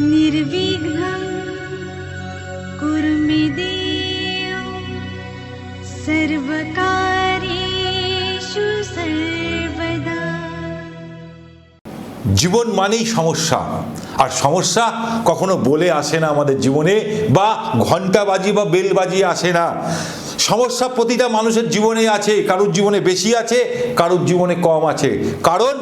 निर्विघ्नं कुरु मे देव सर्वकार्येषु सर्वदा জীবন মানেই সমস্যা। আর সমস্যা কখনো বলে আসে না আমাদের জীবনে বা ঘণ্টা বাজি বা বেল বাজিয়ে আসে না। সমস্যা প্রতিটা মানুষের জীবনে আছে, কারোর জীবনে বেশি আছে, কারোর জীবনে কম আছে। কারণ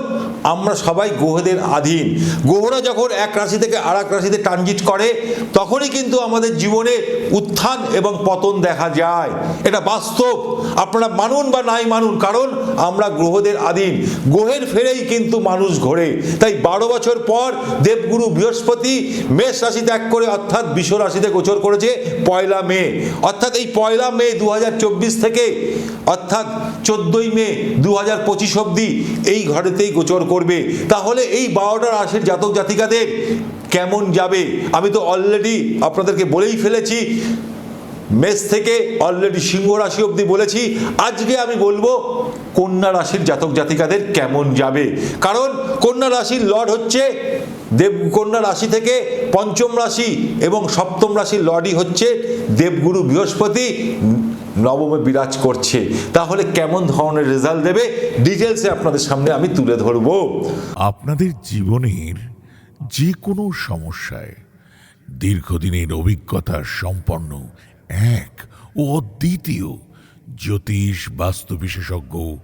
আমরা সবাই গ্রহদের আধীন। গ্রহরা যখন এক রাশি থেকে আর এক রাশিতে ট্রানজিট করে, তখনই কিন্তু আমাদের জীবনে উত্থান এবং পতন দেখা যায়। এটা বাস্তব। আপনারা মানুন বা নাই মানুন, কারণ আমরা গ্রহদের আধীন। গ্রহের ফেরেই কিন্তু মানুষ ঘোরে। তাই বারো বছর পর দেবগুরু বৃহস্পতি মেষ রাশি ত্যাগ করে, অর্থাৎ বিশ্ব রাশিতে গোচর করেছে পয়লা মে। অর্থাৎ এই পয়লা মে দু হাজার চব্বিশ থেকে, অর্থাৎ চোদ্দই মে দু হাজার পঁচিশ অব্দি এই ঘরেতেই গোচর করবে। তাহলে এই বারোটা রাশির জাতক জাতিকাদের কেমন যাবে? আমি তো অলরেডি আপনাদেরকে বলেই ফেলেছি, মেষ থেকে অলরেডি সিংহ রাশি অবধি বলেছি, আজকে আমি বলব কন্যা রাশির জাতক জাতিকাদের কেমন যাবে? কারণ কন্যা রাশির লর্ড হচ্ছে দেব, কন্যা রাশি থেকে পঞ্চম রাশি এবং সপ্তম রাশির লর্ডই হচ্ছে দেবগুরু বৃহস্পতি নবমে বিরাজ করছে। তাহলে কেমন ধরনের রেজাল্ট দেবে? ডিটেলসে আপনাদের সামনে আমি তুলে ধরবো। আপনাদের জীবনের যে কোনো সমস্যায় দীর্ঘদিনের অভিজ্ঞতা সম্পন্ন এক ও অদ্বিতীয় জ্যোতিষ বাস্তু বিশেষজ্ঞ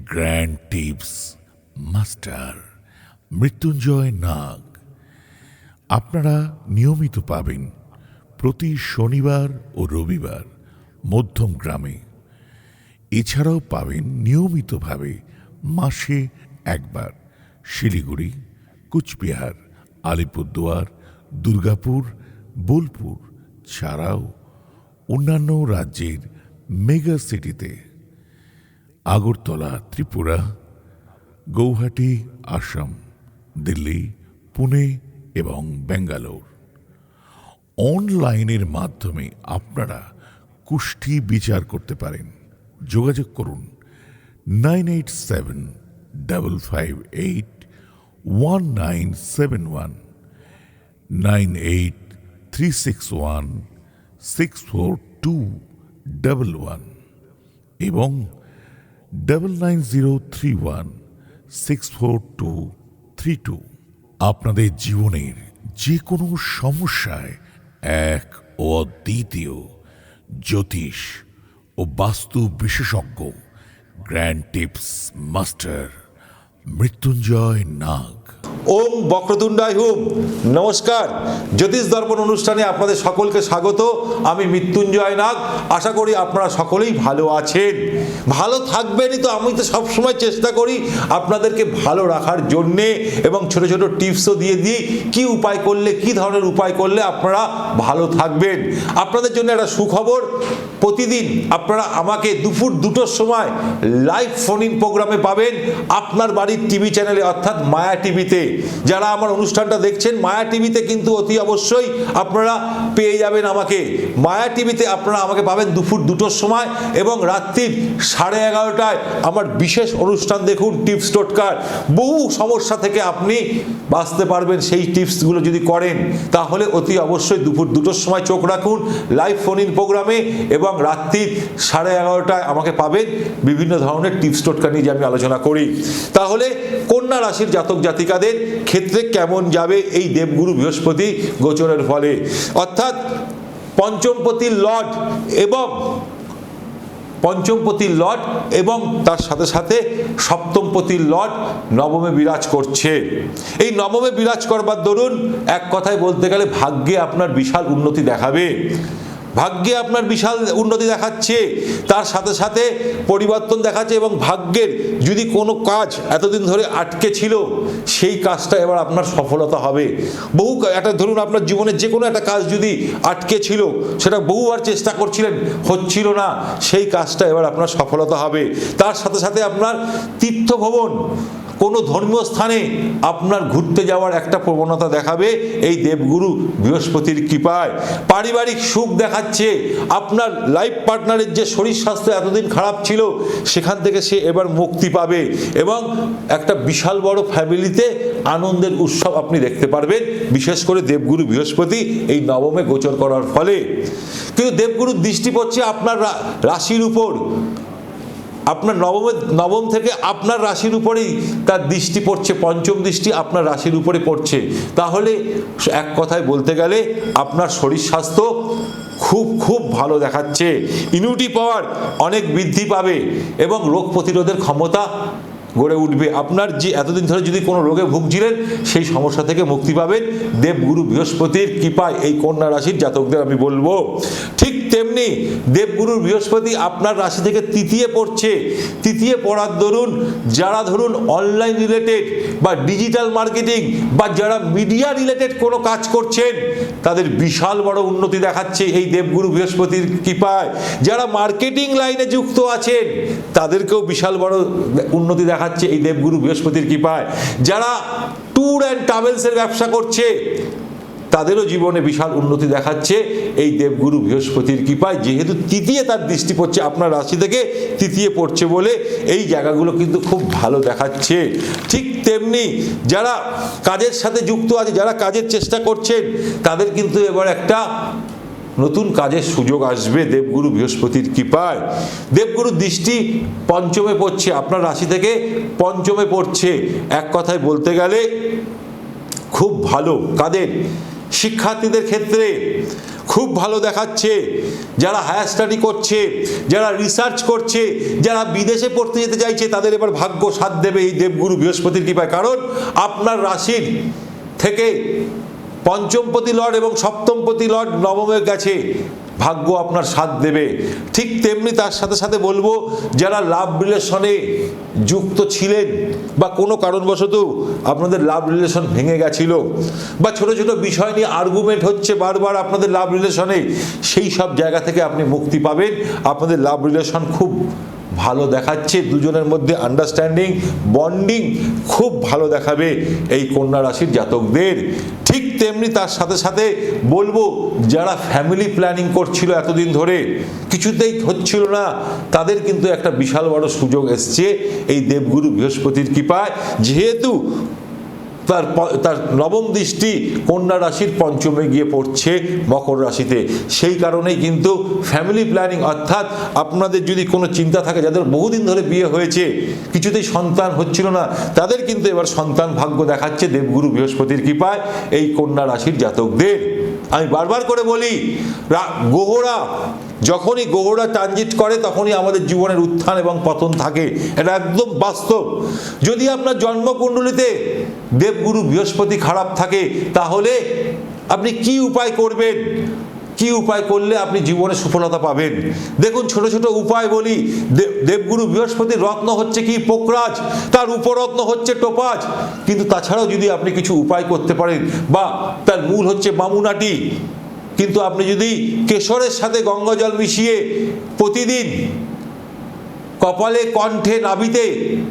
grand tips master Mrityunjay Nag. আপনারা নিয়মিত পাবেন প্রতি শনিবার ও রবিবার মধ্যম গ্রামে। এছাড়াও পাবেন নিয়মিতভাবে মাসে একবার শিলিগুড়ি, কুচবিহার, আলিপুরদুয়ার, দুর্গাপুর, বোলপুর, ছাড়াও অন্যান্য রাজ্যের মেগা সিটিতে। আগরতলা, ত্রিপুরা, গৌহাটি, আসাম, দিল্লি, পুনে এবং বেঙ্গালোর অনলাইনের মাধ্যমে আপনারা কুষ্ঠি বিচার করতে পারেন। যোগাযোগ করুন nine eight seven double five eight one nine seven one nine eight three six one six four two double one এবং double nine zero three one six four two three two আপনাদের জীবনের যে কোনো সমস্যায় এক অদ্বিতীয় জ্যোতিষ ও বাস্তু বিশেষজ্ঞ grand tips master Mrityunjay Nag. ওম বক্রতুণ্ডায় হুম। নমস্কার। জ্যোতিষ দর্পণ অনুষ্ঠানে আপনাদের সকলকে স্বাগত। আমি মৃত্যুঞ্জয় নাগ। আশা করি আপনারা সকলেই ভালো আছেন। ভালো থাকবেনই তো, আমি তো সবসময় চেষ্টা করি আপনাদেরকে ভালো রাখার জন্যে এবং ছোট ছোট টিপসও দিয়ে দিই, কি উপায় করলে, কি ধরনের উপায় করলে আপনারা ভালো থাকবেন। আপনাদের জন্য একটা সুখবর, প্রতিদিন আপনারা আমাকে দুপুর দুটোর সময় লাইভ ফোন ইন প্রোগ্রামে পাবেন। আপনার বাড়ির টিভি চ্যানেলে অর্থাৎ মায়া টিভিতে যারা আমার অনুষ্ঠানটা দেখছেন, মায়া টিভিতে কিন্তু অতি অবশ্যই আপনারা পেয়ে যাবেন আমাকে। মায়া টিভিতে আপনারা আমাকে পাবেন দুপুর দুটোর সময় এবং রাত্রির সাড়ে এগারোটায় আমার বিশেষ অনুষ্ঠান দেখুন, টিপস টোটকার বহু সমস্যা থেকে আপনি বাঁচতে পারবেন সেই টিপসগুলো যদি করেন, তাহলে অতি অবশ্যই দুপুর দুটোর সময় চোখ রাখুন লাইভ ফোন ইন প্রোগ্রামে এবং রাত্রির সাড়ে এগারোটায় আমাকে পাবেন বিভিন্ন ধরনের টিপস টোটকা নিয়ে যে আমি আলোচনা করি। তাহলে কন্যা রাশির জাতক জাতিকাদের ক্ষেত্রে কেমন যাবে এই দেবগুরু বৃহস্পতি গোচরের ফলে। অর্থাৎ পঞ্চমপতির লট এবং পঞ্চমপতির লট এবং তার সাথে সাথে সপ্তমপতির লট নবমে বিরাজ করছে। এই নবমে বিরাজ করবার দরুন এক কথায় বলতে গেলে ভাগ্যে আপনার বিশাল উন্নতি দেখাবে। ভাগ্যে আপনার বিশাল উন্নতি দেখাচ্ছে, তার সাথে সাথে পরিবর্তন দেখাচ্ছে এবং ভাগ্যের যদি কোনো কাজ এতদিন ধরে আটকে ছিল, সেই কাজটা এবার আপনার সফলতা হবে। বহু একটা ধরুন আপনার জীবনের যে কোনো একটা কাজ যদি আটকে ছিল, সেটা বহুবার চেষ্টা করছিলেন, হচ্ছিল না, সেই কাজটা এবার আপনার সফলতা হবে। তার সাথে সাথে আপনার তীর্থ ভ্রমণ কোনো ধর্মীয় স্থানে আপনার ঘুরতে যাওয়ার একটা প্রবণতা দেখাবে, এই দেবগুরু বৃহস্পতির কৃপায়। পারিবারিক সুখ দেখাচ্ছে, আপনার লাইফ পার্টনারের যে শরীর স্বাস্থ্য এতদিন খারাপ ছিল, সেখান থেকে সে এবার মুক্তি পাবে এবং একটা বিশাল বড় ফ্যামিলিতে আনন্দের উৎসব আপনি দেখতে পারবেন। বিশেষ করে দেবগুরু বৃহস্পতি এই নবমে গোচর করার ফলে। কিন্তু দেবগুরুর দৃষ্টি পড়ছে আপনার রাশির উপর। আপনার নবমের নবম থেকে আপনার রাশির উপরেই তার দৃষ্টি পড়ছে, পঞ্চম দৃষ্টি আপনার রাশির উপরে পড়ছে। তাহলে এক কথায় বলতে গেলে আপনার শরীর স্বাস্থ্য খুব খুব ভালো দেখাচ্ছে। ইমিউনিটি পাওয়ার অনেক বৃদ্ধি পাবে এবং রোগ প্রতিরোধের ক্ষমতা গড়ে উঠবে। আপনার যে এতদিন ধরে যদি কোনো রোগে ভুগছিলেন, সেই সমস্যা থেকে মুক্তি পাবেন। দেবগুরু বৃহস্পতির কৃপায় এই কন্যা রাশির জাতকদের আমি বলব। ঠিক তেমনি দেবগুরু বৃহস্পতি আপনার রাশি থেকে তৃতীয় পড়ছে। তৃতীয় পড়ার দরুন যারা ধরুন অনলাইন রিলেটেড বা ডিজিটাল মার্কেটিং বা যারা মিডিয়া রিলেটেড কোনো কাজ করছেন, তাদের বিশাল বড় উন্নতি দেখাচ্ছে এই দেবগুরু বৃহস্পতির কৃপায়। যারা মার্কেটিং লাইনে যুক্ত আছেন, তাদেরকেও বিশাল বড় উন্নতি দেখাচ্ছে এই দেবগুরু বৃহস্পতির কৃপায়। যারা ট্যুর অ্যান্ড ট্রাভেলসের ব্যবসা করছে, তাদেরও জীবনে বিশাল উন্নতি দেখাচ্ছে এই দেবগুরু বৃহস্পতির কৃপায়। যেহেতু তৃতীয় তার দৃষ্টি পড়ছে আপনার রাশি থেকে, তৃতীয় পড়ছে বলে এই জায়গাগুলো কিন্তু খুব ভালো দেখাচ্ছে। ঠিক তেমনি যারা কাজের সাথে যুক্ত আছে, যারা কাজের চেষ্টা করছেন, তাদের কিন্তু এবার একটা নতুন কাজের সুযোগ আসবে, দেবগুরু বৃহস্পতির কৃপায়। দেবগুরু দৃষ্টি পঞ্চমে পড়ছে, আপনার রাশি থেকে পঞ্চমে পড়ছে। এক কথায় বলতে গেলে খুব ভালো কাদের? শিক্ষার্থীদের ক্ষেত্রে খুব ভালো দেখাচ্ছে। যারা হায়ার স্টাডি করছে, যারা রিসার্চ করছে, যারা বিদেশে পড়তে যেতে চাইছে, তাদের এবার ভাগ্য সাথ দেবে এই দেবগুরু বৃহস্পতির কৃপায়। কারণ আপনার রাশির থেকে পঞ্চমপতি লর্ড এবং সপ্তমপতি লর্ড নবমে গেছে। ভাগ্য আপনার সাথ দেবে। ঠিক তেমনি তার সাথে সাথে বলব, যারা লাভ রিলেশনে যুক্ত ছিলেন বা কোনো কারণবশত আপনাদের লাভ রিলেশন ভেঙে গেছিল বা ছোট ছোট বিষয় নিয়ে আর্গুমেন্ট হচ্ছে বারবার আপনাদের লাভ রিলেশনে সেই সব জায়গা থেকে আপনি মুক্তি পাবেন। আপনাদের লাভ রিলেশন খুব ভালো দেখাচ্ছে, দুজনের মধ্যে আন্ডারস্ট্যান্ডিং বন্ডিং খুব ভালো দেখাবে এই কন্যা রাশির জাতকদের। ঠিক তেমনি তার সাথে সাথে বলব, যারা ফ্যামিলি প্ল্যানিং করছিল এতদিন ধরে, কিছুতেই হচ্ছিল না, তাদের কিন্তু একটা বিশাল বড় সুযোগ এসছে, এই দেবগুরু বৃহস্পতির কৃপায়। যেহেতু তার তার নবম দৃষ্টি কন্যা রাশির পঞ্চমে গিয়ে পড়ছে মকর রাশিতে। সেই কারণেই কিন্তু ফ্যামিলি প্ল্যানিং অর্থাৎ আপনাদের যদি কোনো চিন্তা থাকে, যাদের বহুদিন ধরে বিয়ে হয়েছে, কিছুতেই সন্তান হচ্ছিল না, তাদের কিন্তু এবার সন্তান ভাগ্য দেখাচ্ছে দেবগুরু বৃহস্পতির কৃপায় এই কন্যা রাশির জাতকদের। আমি বারবার করে বলি গোহরা, যখনই গোহরা ট্রানজিট করে, তখনই আমাদের জীবনের উত্থান এবং পতন থাকে। এটা একদম বাস্তব। যদি আপনার জন্মকুণ্ডলিতে দেবগুরু বৃহস্পতি খারাপ থাকে, তাহলে আপনি কি উপায় করবেন? কি উপায় করলে আপনি জীবনে সফলতা পাবেন? দেখুন, ছোট ছোট উপায় বলি দেবগুরু বৃহস্পতির রত্ন হচ্ছে কি? পোকরাজ, তার উপরত্ন হচ্ছে টোপাজ। কিন্তু তাছাড়াও যদি আপনি কিছু উপায় করতে পারেন, বা তার মূল হচ্ছে মামুনাটি কিন্তু আপনি যদি কেশরের সাথে গঙ্গা জল মিশিয়ে প্রতিদিন কপালে কণ্ঠে নাভিতে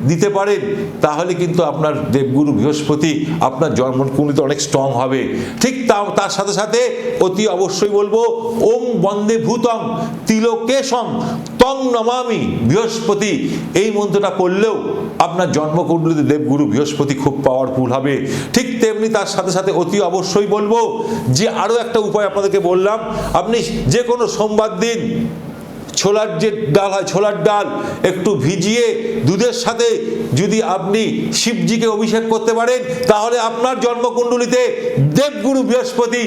দিতে পারেন, তাহলে কিন্তু আপনার দেবগুরু বৃহস্পতি আপনার জন্মকুণ্ডিতে অনেক স্ট্রং হবে। ঠিক তার সাথে সাথে অতি অবশ্যই বলব, ওম বন্দে ভূতং তিলোকেশং তং নমামি বৃহস্পতি। এই মন্ত্রটা পড়লেও আপনার জন্মকুণ্ডলিতে দেবগুরু বৃহস্পতি খুব পাওয়ারফুল হবে। ঠিক তেমনি তার সাথে সাথে অতি অবশ্যই বলব যে আরও একটা উপায় আপনাদেরকে বললাম, আপনি যে কোনো সোমবার দিন ছোলার যে ডাল হয় ছোলার ডাল একটু ভিজিয়ে দুধের সাথে যদি আপনি শিবজিকে অভিষেক করতে পারেন, তাহলে আপনার জন্মকুণ্ডলিতে দেবগুরু বৃহস্পতি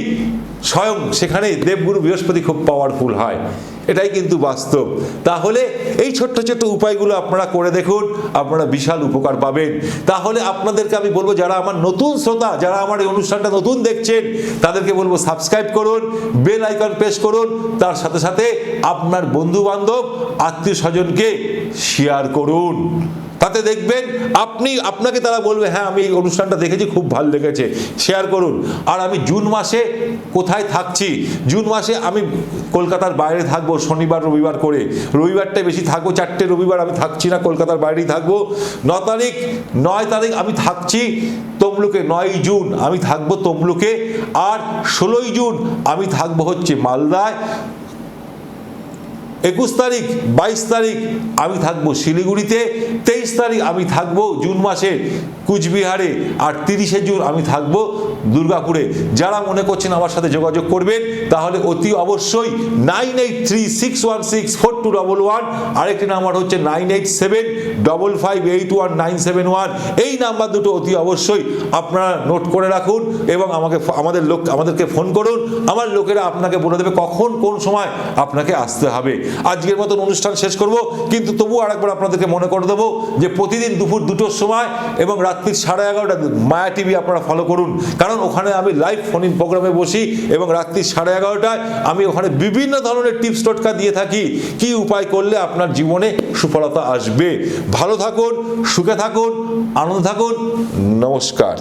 স্বয়ং সেখানে দেবগুরু বৃহস্পতি খুব পাওয়ারফুল হয়। এটাই কিন্তু বাস্তব। তাহলে এই ছোট্ট ছোট্ট উপায়গুলো আপনারা করে দেখুন, আপনারা বিশাল উপকার পাবেন। তাহলে আপনাদেরকে আমি বলব, যারা আমার নতুন শ্রোতা, যারা আমার এই অনুষ্ঠানটা নতুন দেখছেন, তাদেরকে বলব সাবস্ক্রাইব করুন বেল আইকন প্রেস করুন, তার সাথে সাথে আপনার বন্ধু বান্ধব আত্মীয় স্বজনকে শেয়ার করুন। তাতে দেখবেন আপনি, আপনাকে তারা বলবে হ্যাঁ আমি এই অনুষ্ঠানটা দেখেছি, খুব ভালো লেগেছে শেয়ার করুন। আর আমি জুন মাসে কোথায় থাকছি? জুন মাসে আমি কলকাতার বাইরে থাকব, শনিবার, রবিবার করে। রবিবারটাই বেশি থাকব, চারটে রবিবার আমি থাকছি না, কলকাতার বাইরেই থাকব। ন তারিখ, নয় তারিখ আমি থাকছি তমলুকে নয় জুন আমি থাকব তমলুকে। আর ষোলোই জুন আমি থাকব হচ্ছে মালদায়। একুশ তারিখ, বাইশ তারিখ আমি থাকব শিলিগুড়িতে, তেইশ তারিখ আমি থাকব জুন মাসে কুচবিহারে আর তিরিশে জুন আমি থাকব দুর্গাপুরে। যারা মনে করছেন আমার সাথে যোগাযোগ করবেন, তাহলে অতি অবশ্যই nine eight three six one six four two double one, আরেকটি নাম্বার হচ্ছে nine eight seven double five eight one nine seven one. এই নাম্বার দুটো অতি অবশ্যই আপনারা নোট করে রাখুন এবং আমাকে আমাদের লোক আমাদেরকে ফোন করুন। আমার লোকেরা আপনাকে বলে দেবে কখন কোন সময় আপনাকে আসতে হবে। আজকের মতন অনুষ্ঠান শেষ করব। কিন্তু তবু আরেকবার আপনাদেরকে মনে করে দেবো যে প্রতিদিন দুপুর দুটোর সময় এবং রাত্রির সাড়ে এগারোটা মায়া টিভি আপনারা ফলো করুন। কারণ ওখানে আমি লাইভ ফোন ইন প্রোগ্রামে বসি এবং রাত্রির সাড়ে এগারোটায় আমি ওখানে বিভিন্ন ধরনের টিপস টোটকা দিয়ে থাকি। কি উপায় করলে আপনার জীবনে সুফলতা আসবে? ভালো থাকুন, সুখে থাকুন, আনন্দ থাকুন। নমস্কার।